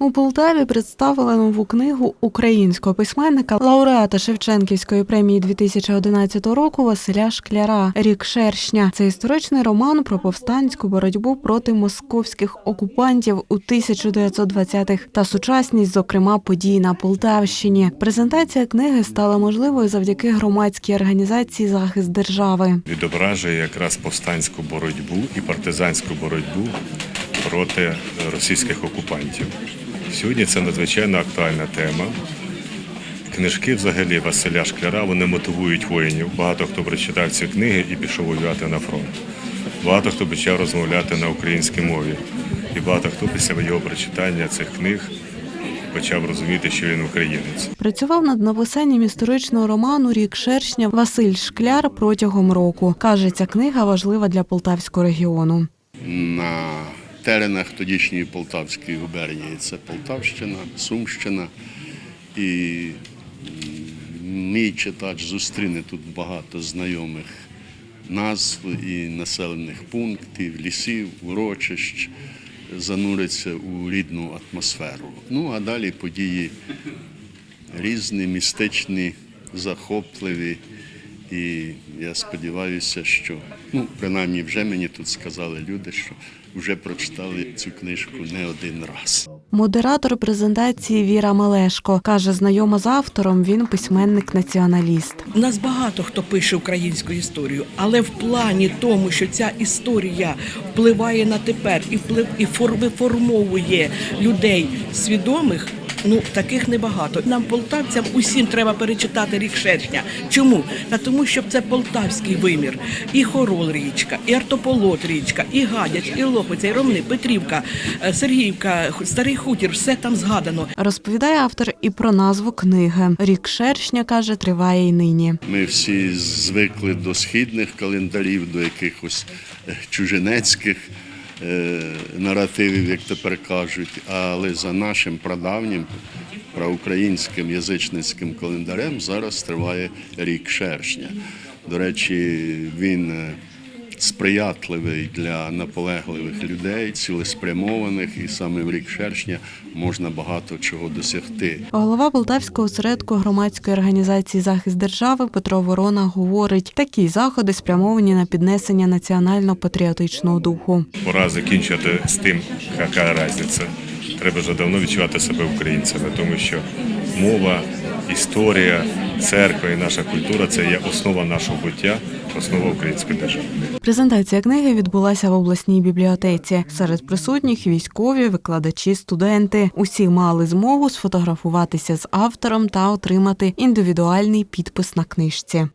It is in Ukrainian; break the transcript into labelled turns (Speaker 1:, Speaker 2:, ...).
Speaker 1: У Полтаві представили нову книгу українського письменника, лауреата Шевченківської премії 2011 року Василя Шкляра Рік Шершня. Це історичний роман про повстанську боротьбу проти московських окупантів у 1920-х та сучасність, зокрема, подій на Полтавщині. Презентація книги стала можливою завдяки громадській організації Захист держави.
Speaker 2: відображує якраз повстанську боротьбу і партизанську боротьбу проти російських окупантів. Сьогодні це надзвичайно актуальна тема. Книжки взагалі Василя Шкляра вони мотивують воїнів. Багато хто прочитав ці книги і пішов воювати на фронт. Багато хто почав розмовляти на українській мові. І багато хто після його прочитання цих книг почав розуміти, що він українець.
Speaker 1: Працював над написанням історичного роману Рік Шершня Василь Шкляр протягом року. Каже, ця книга важлива для Полтавського регіону.
Speaker 3: на теренах тодішньої Полтавської губернії. Це Полтавщина, Сумщина. І мій читач зустріне тут багато знайомих назв і населених пунктів, лісів, урочищ, зануриться у рідну атмосферу. Ну а далі події різні, містичні, захопливі. І я сподіваюся, що ну, принаймні вже мені тут сказали люди, що вже прочитали цю книжку не один раз.
Speaker 1: Модератор презентації Віра Мелешко каже, знайома з автором, він письменник-націоналіст.
Speaker 4: У нас багато хто пише українську історію, але в плані тому, що ця історія впливає на тепер і вплив і фор- виформовує людей свідомих. Ну таких небагато. Нам, полтавцям, усім треба перечитати рік шершня. Чому? Та тому, що це полтавський вимір. І Хорол річка, і Артополот річка, і Гадяч, і Лохвиця, і Ромни, Петрівка, е, Сергіївка, Старий Хутір, все там згадано.
Speaker 1: Розповідає автор і про назву книги. Рік Шершня каже, триває й нині.
Speaker 3: Ми всі звикли до східних календарів, до якихось е, чужинецьких наративів, як тепер кажуть. Але за нашим прадавнім проукраїнським язичницьким календарем зараз триває рік шершня. До речі, він е, сприятливий для наполегливих людей, цілеспрямованих, і саме в рік шершня можна багато чого досягти.
Speaker 1: Голова Полтавського осередку громадської організації Захист держави Петро Ворона говорить, такі заходи спрямовані на піднесення національно-патріотичного духу.
Speaker 2: Пора закінчувати з тим, яка різниця. Треба вже давно відчувати себе українцями, тому що мова, історія, церква і наша культура це є основа нашого буття, основа української держави.
Speaker 1: Презентація книги відбулася в обласній бібліотеці. Серед присутніх військові, викладачі, студенти. Усі мали змогу сфотографуватися з автором та отримати індивідуальний підпис на книжці.